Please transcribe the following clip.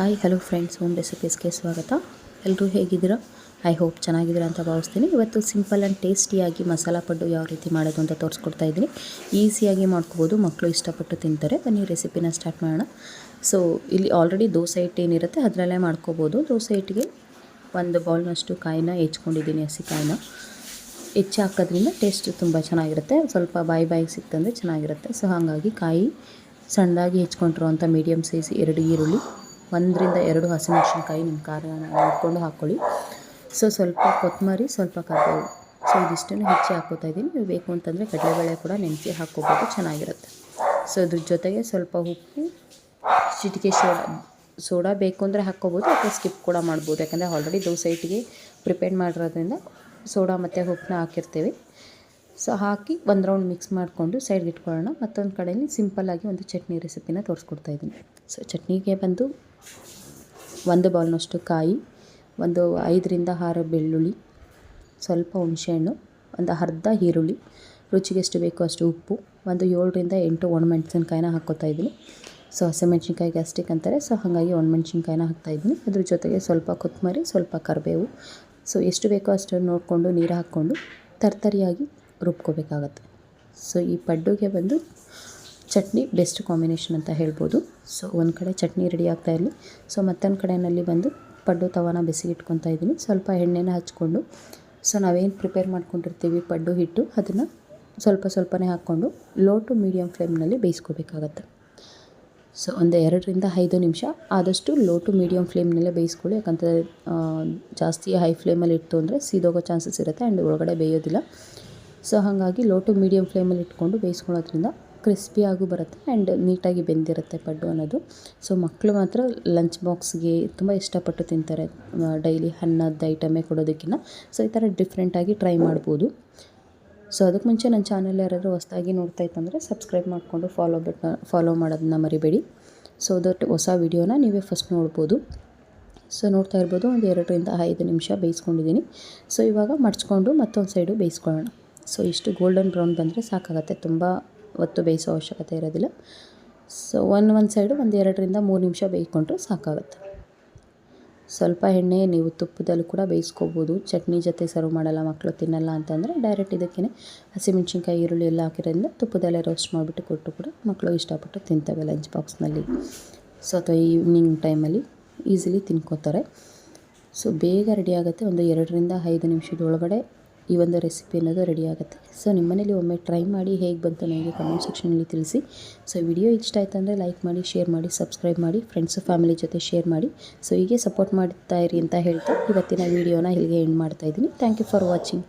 Hi hello friends home ರೆಸಿಪೀಸ್ಗೆ ಸ್ವಾಗತ. ಎಲ್ಲರೂ ಹೇಗಿದ್ದೀರಾ? ಐ ಹೋಪ್ ಚೆನ್ನಾಗಿದ್ದೀರಾ ಅಂತ ಭಾವಿಸ್ತೀನಿ. ಇವತ್ತು ಸಿಂಪಲ್ ಆ್ಯಂಡ್ ಟೇಸ್ಟಿಯಾಗಿ ಮಸಾಲ ಪಡ್ಡು ಯಾವ ರೀತಿ ಮಾಡೋದು ಅಂತ ತೋರಿಸ್ಕೊಡ್ತಾ ಇದ್ದೀನಿ. ಈಸಿಯಾಗಿ ಮಾಡ್ಕೋಬೋದು ಮಕ್ಕಳು ಇಷ್ಟಪಟ್ಟು ತಿಂತಾರೆ. ಬನ್ನಿ ರೆಸಿಪಿನ ಸ್ಟಾರ್ಟ್ ಮಾಡೋಣ. ಸೊ ಇಲ್ಲಿ ಆಲ್ರೆಡಿ ದೋಸೆ ಹಿಟ್ಟು ಏನಿರುತ್ತೆ ಅದರಲ್ಲೇ ಮಾಡ್ಕೋಬೋದು. ದೋಸೆ ಹಿಟ್ಟಿಗೆ ಒಂದು ಬೌಲ್ನಷ್ಟು ಕಾಯಿನ ಹೆಚ್ಕೊಂಡಿದ್ದೀನಿ, ಹಸಿ ಕಾಯಿನ. ಹೆಚ್ಚು ಹಾಕೋದ್ರಿಂದ ಟೇಸ್ಟ್ ತುಂಬ ಚೆನ್ನಾಗಿರುತ್ತೆ. ಸ್ವಲ್ಪ ಬಾಯಿ ಬಾಯಿಗೆ ಸಿಕ್ತಂದರೆ ಚೆನ್ನಾಗಿರುತ್ತೆ. ಸೊ ಹಾಗಾಗಿ ಕಾಯಿ ಸಣ್ಣದಾಗಿ ಹೆಚ್ಕೊಂಡಿರುವಂಥ ಮೀಡಿಯಮ್ ಸೈಜ್ ಎರಡು ಈರುಳ್ಳಿ ಒಂದರಿಂದ ಎರಡು ಹಸಿಮೆಣಸಿನ್ಕಾಯಿ ನಿಮ್ಮ ಖಾರ ಇಟ್ಕೊಂಡು ಹಾಕ್ಕೊಳ್ಳಿ ಸೊ ಸ್ವಲ್ಪ ಕೊತ್ತಂಬರಿ, ಸ್ವಲ್ಪ ಕರ್ಬೇವು. ಸೊ ಇದಿಷ್ಟನ್ನು ಹೆಚ್ಚಿ ಹಾಕೋತಾ ಇದ್ದೀನಿ. ನೀವು ಬೇಕು ಅಂತಂದರೆ ಕಡಲೆಬೇಳೆ ಕೂಡ ನೆನೆಸಿ ಹಾಕ್ಕೋಬೋದು ಚೆನ್ನಾಗಿರುತ್ತೆ. ಸೊ ಅದ್ರ ಜೊತೆಗೆ ಸ್ವಲ್ಪ ಉಪ್ಪು, ಚಿಟಿಕೆ ಸೋಡಾ ಸೋಡಾ ಬೇಕು ಅಂದರೆ ಹಾಕ್ಕೋಬೋದು, ಅಥವಾ ಸ್ಕಿಪ್ ಕೂಡ ಮಾಡ್ಬೋದು. ಯಾಕಂದರೆ ಆಲ್ರೆಡಿ ದೋಸೆ ಹಿಟ್ಟಿಗೆ ಪ್ರಿಪೇರ್ ಮಾಡಿರೋದ್ರಿಂದ ಸೋಡಾ ಮತ್ತು ಉಪ್ಪನ್ನ ಹಾಕಿರ್ತೀವಿ. ಸೊ ಹಾಕಿ ಒಂದು ರೌಂಡ್ ಮಿಕ್ಸ್ ಮಾಡಿಕೊಂಡು ಸೈಡ್ಗೆ ಇಟ್ಕೊಳ್ಳೋಣ. ಮತ್ತೊಂದು ಕಡೆಯಲ್ಲಿ ಸಿಂಪಲ್ಲಾಗಿ ಒಂದು ಚಟ್ನಿ ರೆಸಿಪಿನ ತೋರಿಸ್ಕೊಡ್ತಾ ಇದ್ದೀನಿ. ಸೊ ಚಟ್ನಿಗೆ ಬಂದು ಒಂದು ಬೌಲ್ನಷ್ಟು ಕಾಯಿ, ಒಂದು ಐದರಿಂದ ಆರು ಬೆಳ್ಳುಳ್ಳಿ, ಸ್ವಲ್ಪ ಹುಣಸೆಹಣ್ಣು, ಒಂದು ಅರ್ಧ ಈರುಳ್ಳಿ, ರುಚಿಗೆ ಎಷ್ಟು ಬೇಕೋ ಅಷ್ಟು ಉಪ್ಪು, ಒಂದು ಏಳರಿಂದ ಎಂಟು ಒಣಮೆಣಸಿನ್ಕಾಯಿನ ಹಾಕ್ಕೋತಾ ಇದ್ದೀನಿ. ಸೊ ಹಸಿಮೆಣ್ಸಿನ್ಕಾಯಿ ಗ್ಯಾಸ್ಟಿಕ್ ಅಂತಾರೆ ಸೊ ಹಾಗಾಗಿ ಒಣಮೆಣ್ಸಿನ್ಕಾಯಿನ ಹಾಕ್ತಾಯಿದ್ದೀನಿ ಅದ್ರ ಜೊತೆಗೆ ಸ್ವಲ್ಪ ಕೊತ್ತಂಬರಿ, ಸ್ವಲ್ಪ ಕರಿಬೇವು. ಸೊ ಎಷ್ಟು ಬೇಕೋ ಅಷ್ಟು ನೋಡಿಕೊಂಡು ನೀರು ಹಾಕ್ಕೊಂಡು ತರ್ತರಿಯಾಗಿ ರುಬ್ಕೋಬೇಕಾಗತ್ತೆ. ಸೊ ಈ ಪಡ್ಡುಗೆ ಬಂದು ಚಟ್ನಿ ಬೆಸ್ಟ್ ಕಾಂಬಿನೇಷನ್ ಅಂತ ಹೇಳ್ಬೋದು. ಸೊ ಒಂದು ಕಡೆ ಚಟ್ನಿ ರೆಡಿ ಆಗ್ತಾ ಇರಲಿ. ಸೊ ಮತ್ತೊಂದು ಕಡೆಯಲ್ಲಿ ಬಂದು ಪಡ್ಡು ತವಾನ ಬಿಸಿ ಇಟ್ಕೊತಾ ಇದ್ದೀನಿ. ಸ್ವಲ್ಪ ಎಣ್ಣೆನ ಹಚ್ಕೊಂಡು ಸೊ ನಾವೇನು ಪ್ರಿಪೇರ್ ಮಾಡ್ಕೊಂಡಿರ್ತೀವಿ, ಪಡ್ಡು ಹಿಟ್ಟು, ಅದನ್ನು ಸ್ವಲ್ಪ ಸ್ವಲ್ಪನೇ ಹಾಕ್ಕೊಂಡು ಲೋ ಟು ಮೀಡಿಯಮ್ ಫ್ಲೇಮ್ನಲ್ಲಿ ಬೇಯಿಸ್ಕೋಬೇಕಾಗತ್ತೆ. ಸೊ ಒಂದು ಎರಡರಿಂದ ಐದು ನಿಮಿಷ, ಆದಷ್ಟು ಲೋ ಟು ಮೀಡಿಯಮ್ ಫ್ಲೇಮ್ನಲ್ಲೇ ಬೇಯಿಸ್ಕೊಳ್ಳಿ. ಯಾಕಂದರೆ ಜಾಸ್ತಿ ಹೈ ಫ್ಲೇಮಲ್ಲಿ ಇಟ್ಟು ಅಂದರೆ ಸೀದೋಗೋ ಚಾನ್ಸಸ್ ಇರುತ್ತೆ ಆ್ಯಂಡ್ ಒಳಗಡೆ ಬೇಯೋದಿಲ್ಲ. ಸೊ ಹಾಗಾಗಿ ಲೋ ಟು ಮೀಡಿಯಮ್ ಫ್ಲೇಮಲ್ಲಿ ಇಟ್ಕೊಂಡು ಬೇಯಿಸ್ಕೊಳ್ಳೋದ್ರಿಂದ ಕ್ರಿಸ್ಪಿಯಾಗೂ ಬರುತ್ತೆ ಆ್ಯಂಡ್ ನೀಟಾಗಿ ಬೆಂದಿರುತ್ತೆ ಪಡ್ಡು ಅನ್ನೋದು. ಸೊ ಮಕ್ಕಳು ಮಾತ್ರ ಲಂಚ್ ಬಾಕ್ಸ್ಗೆ ತುಂಬ ಇಷ್ಟಪಟ್ಟು ತಿಂತಾರೆ ಡೈಲಿ ಅನ್ನದ ಐಟಮೇ ಕೊಡೋದಕ್ಕಿಂತ ಸೊ ಈ ಥರ ಡಿಫ್ರೆಂಟಾಗಿ ಟ್ರೈ ಮಾಡ್ಬೋದು. ಸೊ ಅದಕ್ಕೆ ಮುಂಚೆ ನನ್ನ ಚಾನಲ್ ಯಾರಾದರೂ ಹೊಸದಾಗಿ ನೋಡ್ತಾ ಇತ್ತಂದರೆ ಸಬ್ಸ್ಕ್ರೈಬ್ ಮಾಡಿಕೊಂಡು ಫಾಲೋ ಬಟ್, ಫಾಲೋ ಮಾಡೋದನ್ನ ಮರಿಬೇಡಿ. ಸೊ ದಟ್ ಹೊಸ ವೀಡಿಯೋನ ನೀವೇ ಫಸ್ಟ್ ನೋಡ್ಬೋದು. ಸೊ ನೋಡ್ತಾ ಇರ್ಬೋದು, ಒಂದು ಎರಡರಿಂದ ಐದು ನಿಮಿಷ ಬೇಯಿಸ್ಕೊಂಡಿದ್ದೀನಿ. ಸೊ ಇವಾಗ ಮಡ್ಚ್ಕೊಂಡು ಮತ್ತೊಂದು ಸೈಡು ಬೇಯಿಸ್ಕೊಳ್ಳೋಣ. ಸೊ ಇಷ್ಟು ಗೋಲ್ಡನ್ ಬ್ರೌನ್ ಬಂದರೆ ಸಾಕಾಗತ್ತೆ, ತುಂಬ ಹೊತ್ತು ಬೇಯಿಸೋ ಅವಶ್ಯಕತೆ ಇರೋದಿಲ್ಲ. ಸೊ ಒನ್ ಒಂದು ಸೈಡು ಒಂದು ಎರಡರಿಂದ ಮೂರು ನಿಮಿಷ ಬೇಯ್ಕೊಂಡ್ರೆ ಸಾಕಾಗುತ್ತೆ. ಸ್ವಲ್ಪ ಎಣ್ಣೆ, ನೀವು ತುಪ್ಪದಲ್ಲೂ ಕೂಡ ಬೇಯಿಸ್ಕೋಬೋದು. ಚಟ್ನಿ ಜೊತೆ ಸರ್ವ್ ಮಾಡಲ್ಲ ಮಕ್ಕಳು ತಿನ್ನಲ್ಲ ಅಂತಂದರೆ ಡೈರೆಕ್ಟ್ ಇದಕ್ಕೇ ಹಸಿಮೆಣ್ಸಿನ್ಕಾಯಿ ಈರುಳ್ಳಿ ಎಲ್ಲ ಹಾಕಿರೋದ್ರಿಂದ ತುಪ್ಪದಲ್ಲೇ ರೋಸ್ಟ್ ಮಾಡಿಬಿಟ್ಟು ಕೊಟ್ಟು ಕೂಡ ಮಕ್ಕಳು ಇಷ್ಟಪಟ್ಟು ತಿಂತವೆ ಲಂಚ್ ಬಾಕ್ಸ್ನಲ್ಲಿ ಸೊ ಅಥವಾ ಈವ್ನಿಂಗ್ ಟೈಮಲ್ಲಿ ಈಸಿಲಿ ತಿನ್ಕೋತಾರೆ. ಸೊ ಬೇಗ ರೆಡಿ ಆಗುತ್ತೆ. ಒಂದು ಎರಡರಿಂದ ಐದು ನಿಮಿಷದ ಒಳಗಡೆ ಈ ಒಂದು ರೆಸಿಪಿ ಅನ್ನೋದು ರೆಡಿ ಆಗುತ್ತೆ. ಸೊ ನಿಮ್ಮ ಮನೇಲಿ ಒಮ್ಮೆ ಟ್ರೈ ಮಾಡಿ ಹೇಗೆ ಬಂತು ನನಗೆ ಕಮೆಂಟ್ ಸೆಕ್ಷನಲ್ಲಿ ತಿಳಿಸಿ. ಸೊ ವಿಡಿಯೋ ಇಷ್ಟ ಆಯ್ತು ಅಂದರೆ ಲೈಕ್ ಮಾಡಿ ಶೇರ್ ಮಾಡಿ ಸಬ್ಸ್ಕ್ರೈಬ್ ಮಾಡಿ ಫ್ರೆಂಡ್ಸು ಫ್ಯಾಮಿಲಿ ಜೊತೆ ಶೇರ್ ಮಾಡಿ. ಸೊ ಹೀಗೆ ಸಪೋರ್ಟ್ ಮಾಡ್ತಾ ಇರಿ ಅಂತ ಹೇಳ್ತಾ ಇವತ್ತಿನ ವೀಡಿಯೋನ ಇಲ್ಲಿಗೆ ಎಂಡ್ ಮಾಡ್ತಾ ಇದ್ದೀನಿ. Thank you for watching